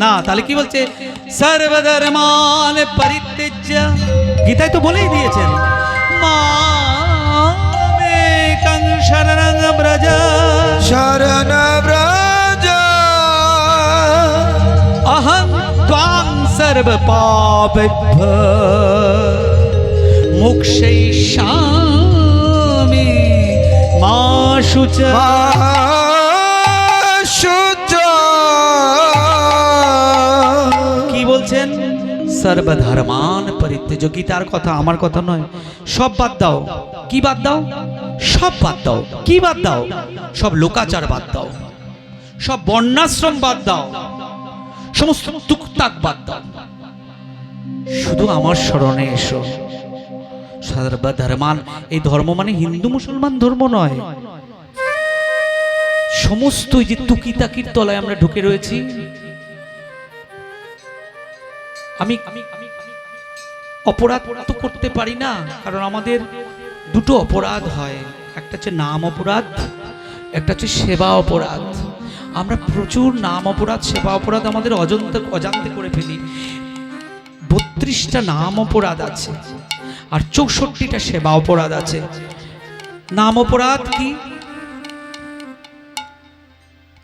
না তাহলে কি বলছে? সর্বধর্মান পরিত্যজ্য। গীতায় তো বলেই দিয়েছেন মাং শরণ ব্রজ। শরণ ব্রজ। অহং ত্বাং সর্ব পাপেভ্য মোক্ষৈষামি মা শুচ বলছেন, সর্বধর্মান পরিত্যাজ্য গীতার কথা আমার কথা নয়। সব বাদ দাও। কি বাদ দাও? সব বাদ দাও। কি বাদ দাও? সব লোকাচার বাদ দাও। সব বর্ণাশ্রম বাদ দাও। সমস্ত টুকটাক বাদ দাও। শুধু আমার স্মরণে এসো। সর্বধর্মান, এই ধর্ম মানে হিন্দু মুসলমান ধর্ম নয়। সমস্ত যে তুকিতাকির তলায় আমরা ঢুকে রয়েছি আমি অপরাধ তো করতে পারি না, কারণ আমাদের দুটো অপরাধ হয়। একটা হচ্ছে নাম অপরাধ, একটা হচ্ছে সেবা অপরাধ। আমরা প্রচুর নাম অপরাধ, সেবা অপরাধ আমাদের অজন্তে, অজান্তে করে ফেলি। বত্রিশটা নাম অপরাধ আছে, আর চৌষট্টিটা সেবা অপরাধ আছে। নাম অপরাধ কি?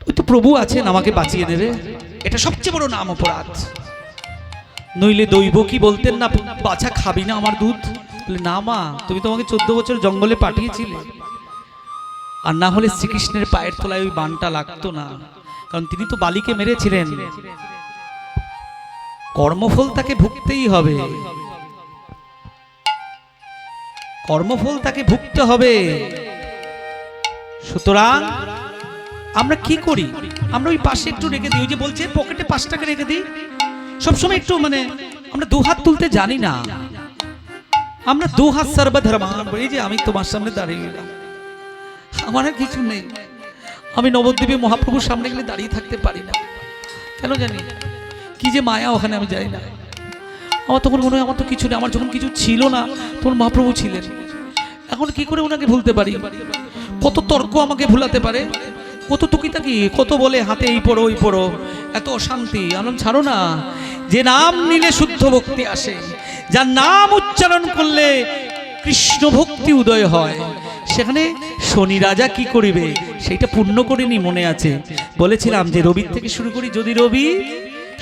ওই তো প্রভু আছেন, আমাকে বাঁচিয়ে দেবে এটা সবচেয়ে বড় নাম অপরাধ। নইলে দৈব কি বলতেন না? বাছা খাবি না আমার দুধ? বলে, না মা, তুমি তোমাকে চোদ্দ বছর জঙ্গলে পাঠিয়েছিলে। আর না হলে শ্রীকৃষ্ণের পায়ের তলায় ওই বানটা লাগতো না। কারণ তিনি তো বালিকে মেরেছিলেন। কর্মফল তাকে ভুগতেই হবে। কর্মফল তাকে ভুগতে হবে। সুতরাং আমরা কি করি? আমরা ওই পাশে একটু রেখে দিই। ওই যে বলছে পকেটে পাঁচ টাকা রেখে দিই। সবসময় একটু মানে আমরা দু হাত তুলতে জানি না। আমরা দু হাত সর্বধর্মান এই যে আমি তোমার সামনে দাঁড়িয়ে গেলাম। আমার আর কিছু নেই। আমি নবদ্বীপে মহাপ্রভুর সামনে গেলে দাঁড়িয়ে থাকতে পারি না। কেন জানি? কি যে মায়া ওখানে আমি জানি না। আমার তখন মনে হয় আমার তো কিছু নেই। আমার যখন কিছু ছিল না, তখন মহাপ্রভু ছিলেন। এখন কি করে ওনাকে ভুলতে পারি? কত তর্ক আমাকে ভুলাতে পারে? কত তুকিতাকি কত বলে হাতে এই পড়ো, ওই পড়ো। এত অশান্তি, আনন্দ ছাড়ো না। যে নাম নিলে শুদ্ধ ভক্তি আসে, যার নাম উচ্চারণ করলে কৃষ্ণ ভক্তি উদয় হয়। সেখানে শনি রাজা কি করিবে সেইটা পূর্ণ করিনি মনে আছে। বলেছিলাম যে রবির থেকে শুরু করি, যদি রবি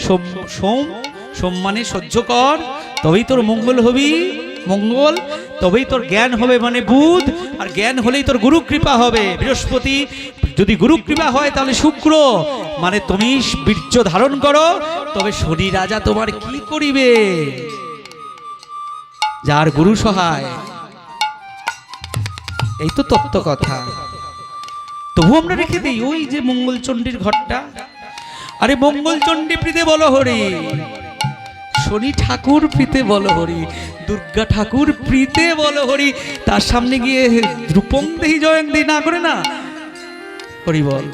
সোম সোম সোম মানে সহ্য কর, তবেই তোর মঙ্গল হবি, মঙ্গল, তবেই তোর জ্ঞান হবে মানে বুধ, আর জ্ঞান হলেই তোর গুরু কৃপা হবে। বৃহস্পতি যদি গুরু কৃপা হয় তাহলে শুক্র। মানে তুমি বীর্য ধারণ করো, তবে শনি রাজা তোমার কি করিবে? যার গুরু সহায়। এই তো তত্ত্ব কথা। তবু আমরা রেখে দিই, ওই যে মঙ্গলচণ্ডীর ঘরটা। আরে মঙ্গলচণ্ডী প্রীতে বলো হরি। শনি ঠাকুর প্রীতে বলো হরি, দুর্গা ঠাকুর প্রীতে বলো হরি। তার সামনে গিয়ে রূপং দেহি জয়ং দেহি না করে না? হরি বল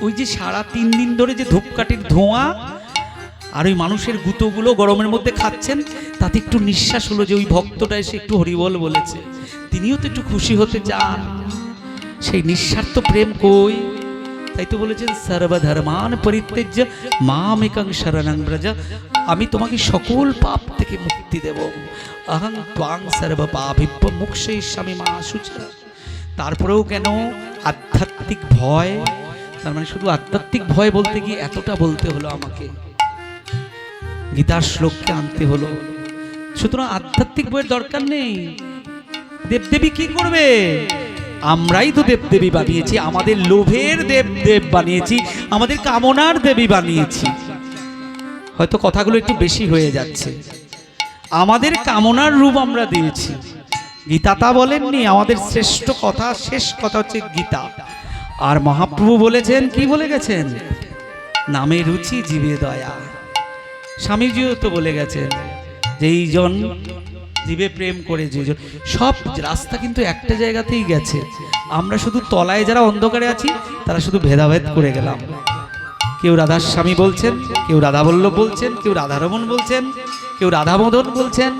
ওই যে সারা তিন দিন ধরে যে ধূপকাঠির ধোঁয়া আর ওই মানুষের গুঁতোগুলো গরমের মধ্যে খাচ্ছেন, তাতে একটু নিঃশ্বাস হলো যে ওই ভক্তটা এসে একটু হরিবল বলেছে। তিনিও তো একটু খুশি হতে চান। সেই নিঃস্বার্থ প্রেম কই? তাই তো বলেছেন, সর্বধর্মান পরিত্যজ্য, মামেকং শরণং ব্রজ। আমি তোমাকে সকল পাপ থেকে মুক্তি দেব। অহং ত্বাং সর্ব পাপিপ্য মুক্ষেস্বামী মা শুচ তারপরেও কেন আধ্যাত্মিক ভয়? তার মানে শুধু আধ্যাত্মিক ভয় বলতে গিয়ে এতটা বলতে হলো আমাকে। গীতার শ্লোককে আনতে হলো। সুতরাং আধ্যাত্মিক বইয়ের দরকার নেই। দেবদেবী কি করবে? আমরাই তো দেবদেবী বানিয়েছি, আমাদের লোভের দেবদেব বানিয়েছি, আমাদের কামনার দেবী বানিয়েছি। হয়তো কথাগুলো একটু বেশি হয়ে যাচ্ছে। আমাদের কামনার রূপ আমরা দিয়েছি। গীতা তা বলেননি, আমাদের শ্রেষ্ঠ কথা, শেষ কথা হচ্ছে গীতা। আর মহাপ্রভু বলেছেন, কি বলে গেছেন? নামে রুচি জীবে দয়া। স্বামীজিও তো বলে গেছেন যে এইজন জীবে প্রেম করে যেজন সব রাস্তা কিন্তু একটা জায়গাতেই গেছে। আমরা শুধু তলায় যারা অন্ধকারে আছি, তারা শুধু ভেদাভেদ করে গেলাম। কেউ রাধার স্বামী বলছেন, কেউ রাধা বল্লভ বলছেন, কেউ রাধারমন বলছেন, কেউ রাধা মদন বলছেন,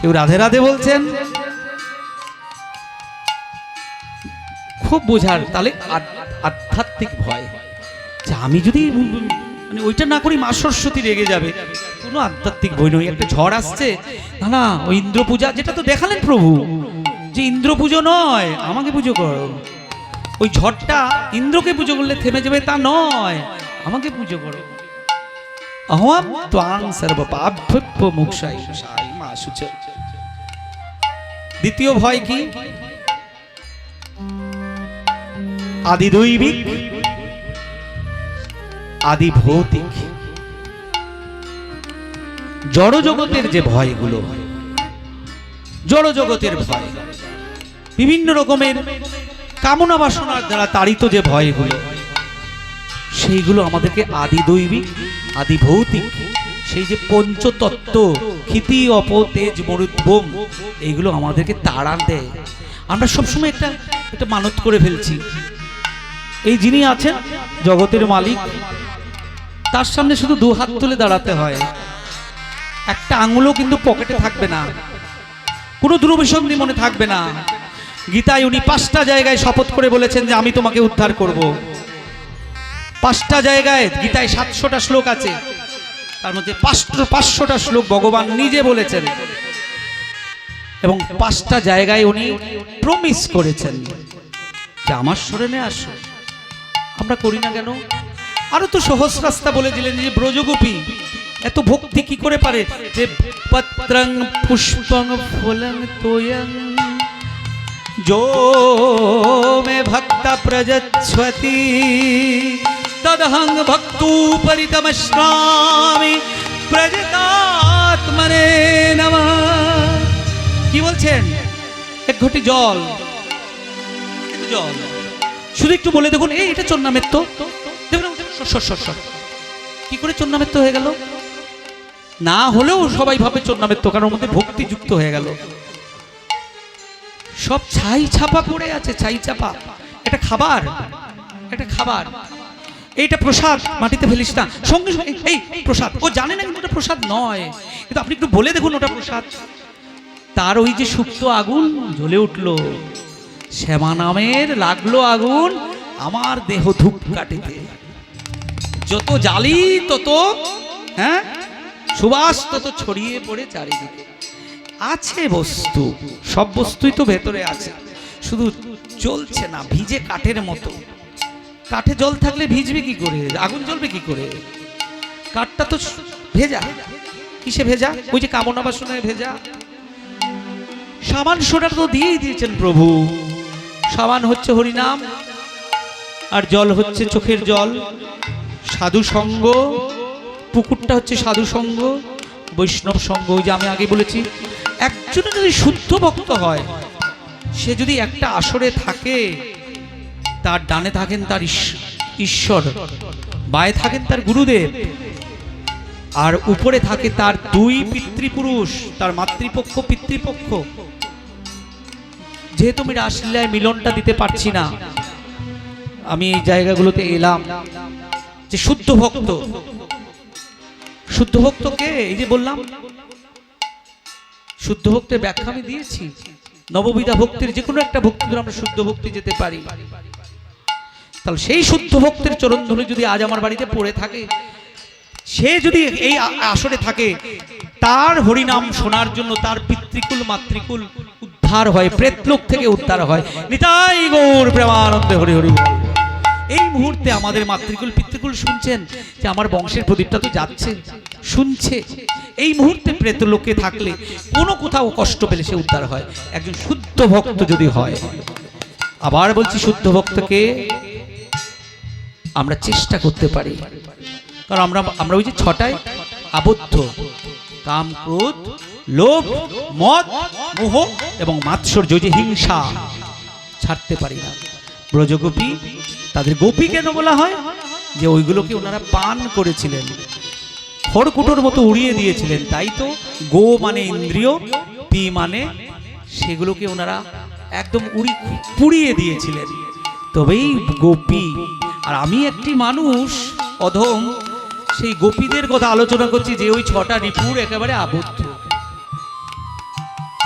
কেউ রাধে রাধে বলছেন খুব বোঝার তাহলে আধ্যাত্মিক ভয়। যে আমি যদি মানে ওইটা না করি মা সরস্বতী রেগে যাবে। কোনো আধ্যাত্মিক বই নয় একটা ঝড় আসছে। না না ওই ইন্দ্র পূজা যেটা তো দেখালেন প্রভু যে ইন্দ্র পুজো নয় আমাকে পুজো করো। ওই ঝড়টা ইন্দ্রকে পুজো করলে থেমে যাবে তা নয় আমাকে পুজো করো। অহম ত্বাং সর্বপাভ্য মুক্ষাই সাই মা দ্বিতীয় ভয় কি? আদি দৈবিক আদি ভৌতিক জড় জগতের যে ভয়গুলো জড় জগতের ভয়, বিভিন্ন রকমের কামনা বাসনার দ্বারা তাড়িত যে ভয়গুলো, সেইগুলো আমাদেরকে আদি দৈবিক আদি ভৌতিক সেই যে পঞ্চতত্ত্ব, ক্ষিতি অপ তেজ মরুদ্বোম এইগুলো আমাদেরকে তাড়ান দেয়। আমরা সবসময় একটা একটা মানত করে ফেলছি। এই যিনি আছেন, জগতের মালিক, তার সামনে শুধু দু হাত তুলে দাঁড়াতে হয়। একটা আঙুলও কিন্তু পকেটে থাকবে না। কোনো দুরভিসন্ধি মনে থাকবে না। গীতায় উনি পাঁচটা জায়গায় শপথ করে বলেছেন যে আমি তোমাকে উদ্ধার করব। পাঁচটা জায়গায়, গীতায় সাতশোটা শ্লোক আছে। তার মধ্যে পাঁচশো, পাঁচশোটা শ্লোক ভগবান নিজে বলেছেন। এবং পাঁচটা জায়গায় উনি প্রমিস করেছেন যে আমার স্মরণে আসো। আমরা করি না কেন? আরও তো সহজ রাস্তা বলে দিলেন যে ব্রজগোপী। এত ভক্তি কি করে পারে? যে পত্রং পুষ্পং ফলং তোয়ং। জো মে ভক্ত প্রজচ্ছতি। তদহং ভক্তু পরিতমশ্রামি প্রজতাত্মনে নম। কি বলছেন? এক ঘটি জল। জল। শুধু একটু বলে দেখুন, এই এটা চন্নামের তো। কি করে চন্নামের তো হয়ে গেল? না হলেও সবাই ভাবে চন্নামের তো কারণ মধ্যে ভক্তি যুক্ত হয়ে গেল। সব ছাই ছাপা পড়ে আছে, ছাই চাপা এটা খাবার এটা খাবার। এইটা প্রসাদ, মাটিতে ফেলিস না। সঙ্গে সঙ্গে, এই এই, প্রসাদ। ও জানে না কিন্তু ওটা প্রসাদ নয়। কিন্তু আপনি একটু বলে দেখুন ওটা প্রসাদ। তার ওই যে সুপ্ত আগুন জ্বলে উঠল। শ্যামা নামের লাগল আগুন, আমার দেহ ধূপ কাটিতে। যত জালি, তত হ্যাঁ? সুবাস তত ছড়িয়ে পড়ে চারিদিকে। আছে বস্তু, সব বস্তুই তো ভেতরে আছে। শুধু চলছে না, ভিজে কাঠের মতো। কাঠে জল থাকলে ভিজবে কি করে? আগুন জ্বলবে কি করে? কাঠটা তো ভেজা। কিসে ভেজা? ওই যে কামনা বাসনায় ভেজা। সাবান সোডা তো দিয়েই দিয়েছেন প্রভু। সাবান হচ্ছে হরিনাম, আর জল হচ্ছে চোখের জল। সাধু সঙ্গ, পুকুরটা হচ্ছে সাধু সঙ্গ, বৈষ্ণব সঙ্গ যে আমি আগে বলেছি। একজনে যদি শুদ্ধ ভক্ত হয়, সে যদি একটা আসরে থাকে, তার ডানে থাকেন তার ঈশ- ঈশ্বর, বায়ে থাকেন তার গুরুদেব, আর উপরে থাকে তার দুই পিতৃপুরুষ, তার মাতৃপক্ষ, পিতৃপক্ষ। যেহেতু আমি রাসলীলায় মিলনটা দিতে পারছি না, আমি এই জায়গাগুলোতে এলাম যে শুদ্ধ ভক্ত। শুদ্ধ ভক্তকে, এই যে বললাম, শুদ্ধ ভক্তের ব্যাখ্যা আমি দিয়েছি। নববিধা ভক্তির যে কোনো একটা ভক্তি ধরে আমরা শুদ্ধ ভক্তি যেতে পারি। তাহলে সেই শুদ্ধ ভক্তের চরণ ধরে যদি আজ আমার বাড়িতে পড়ে থাকে, সে যদি এই আসরে থাকে, তার হরিনাম শোনার জন্য তার পিতৃকুল, মাতৃকুল উদ্ধার হয় প্রেতলোক থেকে উদ্ধার হয়। নিতাই গৌর, প্রেমানন্দে হরি হরি। এই মুহূর্তে আমাদের মাতৃকুল, পিতৃকুল শুনছেন যে আমার বংশের প্রদীপটা তো যাচ্ছে, শুনছে। এই মুহূর্তে প্রেতলোকে থাকলে কোনো কোথাও কষ্ট পেলে সে উদ্ধার হয়। একজন শুদ্ধ ভক্ত যদি হয়। আবার বলছি শুদ্ধ ভক্তকে আমরা চেষ্টা করতে পারি। কারণ আমরা আমরা ওই যে ছটায় আবদ্ধ। কাম, ক্রোধ লোভ, মদ, মোহ এবং মাৎসর্য, যে হিংসা ছাড়তে পারি না। ব্রজগোপী তাদের গোপী কেন বলা হয়? যে ওইগুলোকে ওনারা পান করেছিলেন। খড়কুটোর মতো উড়িয়ে দিয়েছিলেন। তাই তো গো মানে ইন্দ্রিয়, পি মানে সেগুলোকে ওনারা একদম উড়ি পুড়িয়ে দিয়েছিলেন। তবেই গোপী। আর আমি একটি মানুষ, অধম, সেই গোপীদের কথা আলোচনা করছি যে ওই ছটা রিপুর একেবারে আবদ্ধ।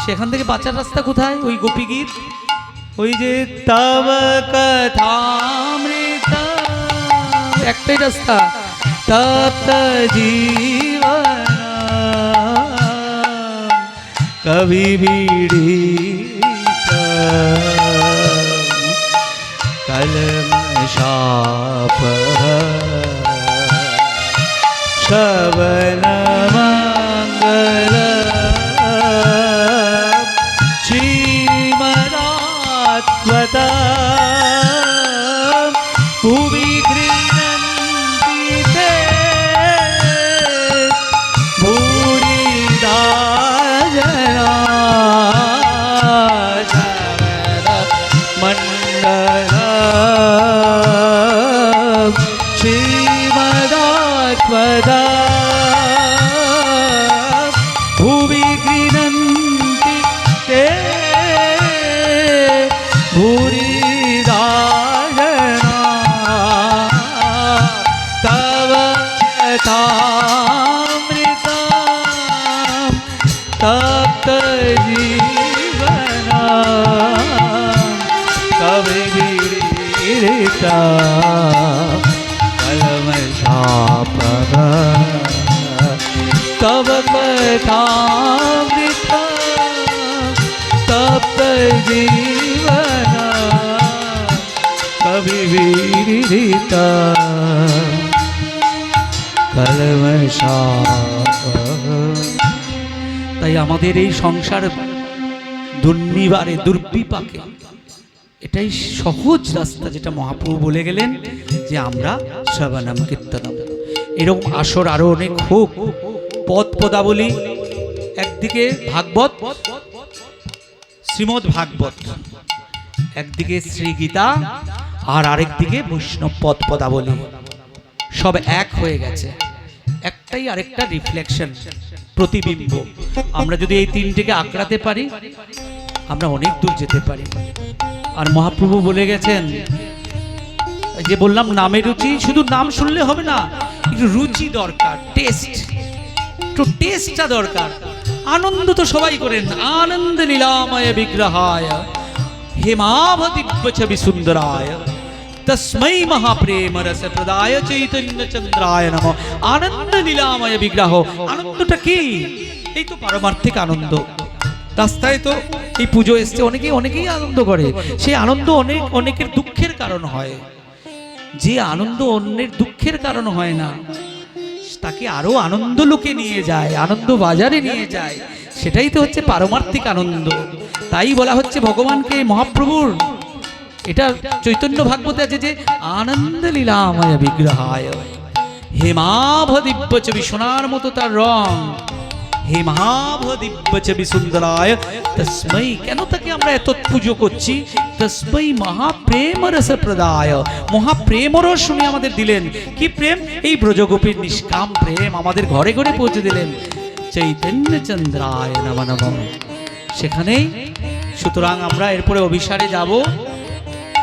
সেখান থেকে বাঁচার রাস্তা কোথায়? ওই গোপী গীত? ওই যে তব কথামৃত একটাই রাস্তা। তপ্ত কবি বিড়ি কলম শাপ শবন মঙ্গল। ಆತ್ಮದಾ जीवना कवि वीरिता তাই আমাদের এই সংসার দুর্নিবারে দুর্বিপাকে এটাই সহজ রাস্তা যেটা মহাপ্রভু বলে গেলেন যে আমরা শ্রবণম কীর্তনম এরকম আসর আরো অনেক হোক পদ পদাবলী একদিকে ভাগবত শ্রীমদ ভাগবত একদিকে শ্রী গীতা আর আরেকদিকে বৈষ্ণব পদ পদাবলী। সব এক হয়ে গেছে। একটাই আরেকটা রিফ্লেকশন প্রতিবিম্ব। আমরা যদি এই তিনটিকে আঁকড়াতে পারি, আমরা অনেক দূর যেতে পারি। আর মহাপ্রভু বলে গেছেন যে বললাম, নামে রুচি, শুধু নাম শুনলে হবে না, একটু রুচি দরকার টেস্ট একটু টেস্টটা দরকার। আনন্দ তো সবাই করেন। আনন্দ লীলাময় বিগ্রহায় হেমাভ দিব্য ছবি সুন্দরায় তস্মৈ মহাপ্রেম রস প্রদায় চৈতন্য চন্দ্রায় নম। আনন্দ লীলাময় বিগ্রহ। আনন্দটা কি? এই তো পারমার্থিক আনন্দ। রাস্তায় তো এই পুজো এসছে, অনেকেই অনেকেই আনন্দ করে। সেই আনন্দ অনেক, অনেকের দুঃখের কারণ হয়। যে আনন্দ অন্যের দুঃখের কারণ হয় না তাকে আরও আনন্দ লোকে নিয়ে যায়, আনন্দ বাজারে নিয়ে যায়। সেটাই তো হচ্ছে পারমার্থিক আনন্দ। তাই বলা হচ্ছে ভগবানকে মহাপ্রভুর। এটা চৈতন্য ভাগবতে আছে যে, আনন্দ লীলাময় বিগ্রহায়। হেমাভ দিব্য ছবি সোনার মতো তার রং। হেমাভ দিব্য ছবি সুন্দরায় তস্মৈ, কেন তাকে আমরা এত পুজো করছি? তস্মৈ মহাপ্রেম রস প্রদায় মহাপ্রেম রস উনি আমাদের দিলেন। কি প্রেম? এই ব্রজগোপীর নিষ্কাম প্রেম আমাদের ঘরে ঘরে পৌঁছে দিলেন। চৈতন্য চন্দ্রায় নম নম। সেখানেই সুতরাং আমরা এরপরে অভিসারে যাব।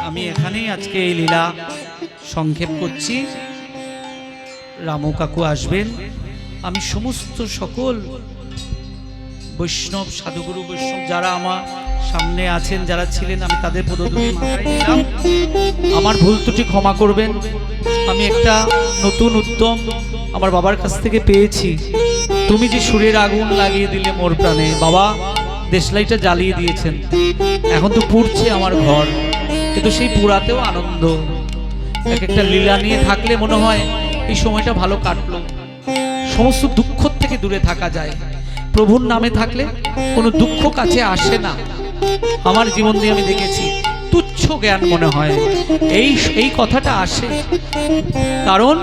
আমি এখানেই আজকে এই লীলা সংক্ষেপ করছি। রামু কাকু আসবেন। আমি সমস্ত সকল বৈষ্ণব, সাধুগুরু, বৈষ্ণব যারা আমার সামনে আছেন, যারা ছিলেন, আমি তাদের পদধূলি আমার ভুল ত্রুটি ক্ষমা করবেন। আমি একটা নতুন উদ্যম আমার বাবার কাছ থেকে পেয়েছি। তুমি যে সুরের আগুন লাগিয়ে দিলে মোর প্রাণে, বাবা, দেশলাইটা জ্বালিয়ে দিয়েছেন। এখন তো পুড়ছে আমার ঘর, কিন্তু সেই পুরাতেও আনন্দ। এক একটা লীলা নিয়ে থাকলে মনে হয় এই সময়টা ভালো কাটলো। সমস্ত দুঃখ থেকে দূরে থাকা যায়। প্রভুর নামে থাকলে কোনো দুঃখ কাছে আসে না। আমার জীবন দিয়ে আমি দেখেছি, তুচ্ছ জ্ঞান মনে হয়। এই এই কথাটা আসে। কারণ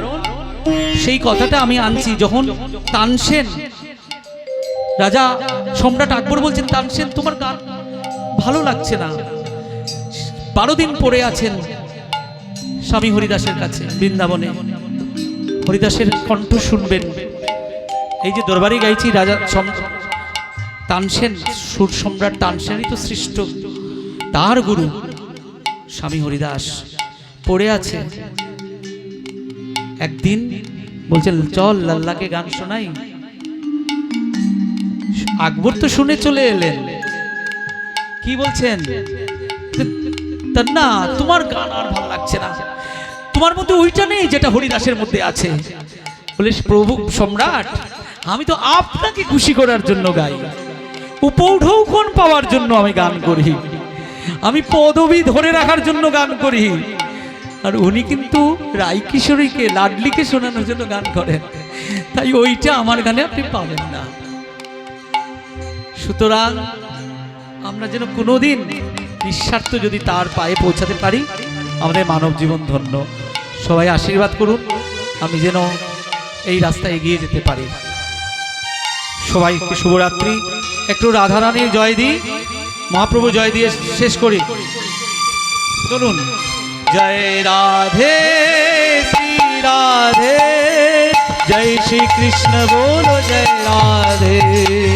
সেই কথাটা আমি আনছি যখন তানসেন, রাজা সম্রাট আকবর বলছেন, তানসেন, তোমার গান ভালো লাগছে না। বারো দিন পড়ে আছেন স্বামী হরিদাসের কাছে বৃন্দাবনে। হরিদাসের কণ্ঠ শুনবেন। এই যে দরবারে গাইছি, রাজা তানসেন সুর সম্রাট তানসেনই তো সৃষ্ট। তার গুরু স্বামী হরিদাস পড়ে আছে। একদিন বলছেন, চল, লাল্লাকে গান শোনাই। আকবর তো শুনে চলে এলেন। কি বলছেন? না, তোমার গান আর ভালো লাগছে না। তোমার মধ্যে ওইটা নেই যেটা হরিদাসের মধ্যে আছে। বলে, প্রভু, সম্রাট আমি তো আপনাকে খুশি করার জন্য গাই। উপৌঢৌকন পাওয়ার জন্য আমি গান করি। আমি পদবি ধরে রাখার জন্য গান করি। আর উনি কিন্তু রাই কিশোরীকে লাডলিকে শোনানোর জন্য গান করেন। তাই ওইটা আমার গানে আপনি পাবেন না। সুতরাং আমরা যেন কোনোদিন নিঃস্বার্থ যদি তার পায়ে পৌঁছাতে পারি, আমাদের মানব জীবন ধন্য। সবাই আশীর্বাদ করুন, আমি যেন এই রাস্তায় এগিয়ে যেতে পারি। সবাইকে শুভরাত্রি। একটু রাধারানীর জয় দিই। মহাপ্রভু জয় দিয়ে শেষ করি। চলুন। জয় রাধে, শ্রী রাধে। জয় শ্রী কৃষ্ণ বলো, জয় রাধে।